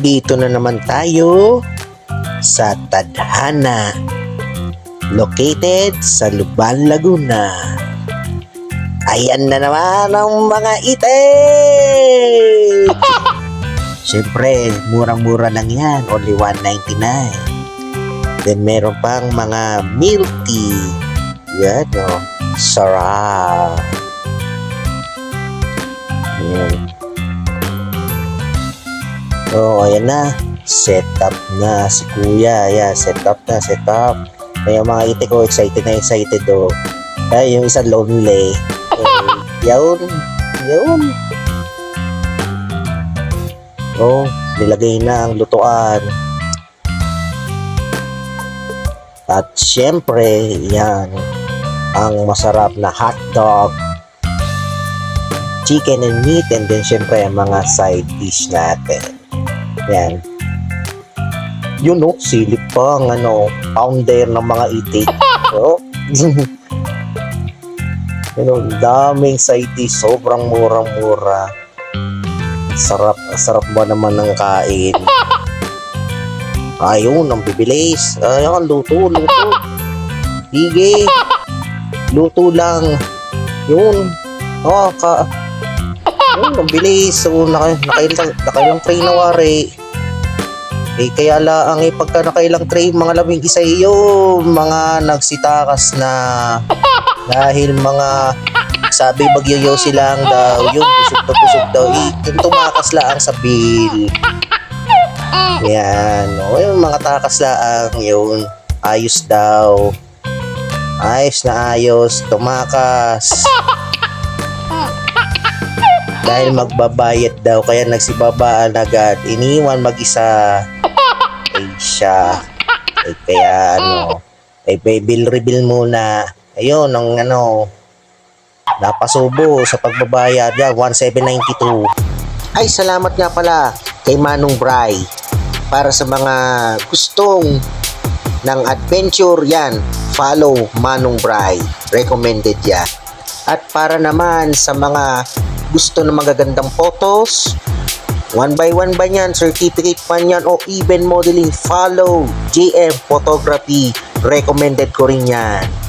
Dito na naman tayo sa Tadhana. Located sa Luban, Laguna. Ayan na naman ang mga ite! Siyempre, murang-mura lang yan. Only 199. Then meron pang mga milk tea. Yan o. Sarap. Oh, ayan na. Set up na si kuya. Ayan, set up na, set up. Mga ite ko, excited na excited o. Ay, yung isa lonely. Ay, yun. Yun. Oh, nilagay na ang lutuan. At syempre, yan, ang masarap na hot dog, chicken and meat, and then syempre, ang mga side dish natin. Yan. Yun no, silip pa ang ano, pounder ng mga itik. Oh. Yun oh, daming dish, sobrang murang-mura. Sarap, sarap ba naman ng kain? Ayun, ang bibilis. Ayun, luto, luto. Sige. Luto lang. Yun. Oh, ka. Yun, ang bilis. So, naka, nakailang, nakailang tray na wari. Eh, kaya laang eh, pagka nakailang tray, mga labing isa iyo, mga nagsitakas na. Dahil mga sabi bagyo silang daw, yung busog na busog daw, eh, yung tumakas laang sa bill. Yan, o yung mga takas laang, yun, ayos daw. Ayos na ayos, tumakas. Dahil magbabayad daw, kaya nagsibabaan agad, iniwan mag-isa. Siya. Ay kaya ano, ay bill reveal muna. Ayun, ang ano, napasubo sa pagbabayad yan, 1792. Ay, salamat nga pala kay Manong Bray para sa mga gustong ng adventure yan, follow Manong Bray. Recommended yan. At para naman sa mga gusto ng magagandang photos, one by one ba yan, certificate pa yan o even modeling, follow JM Photography. Recommended ko rin yan.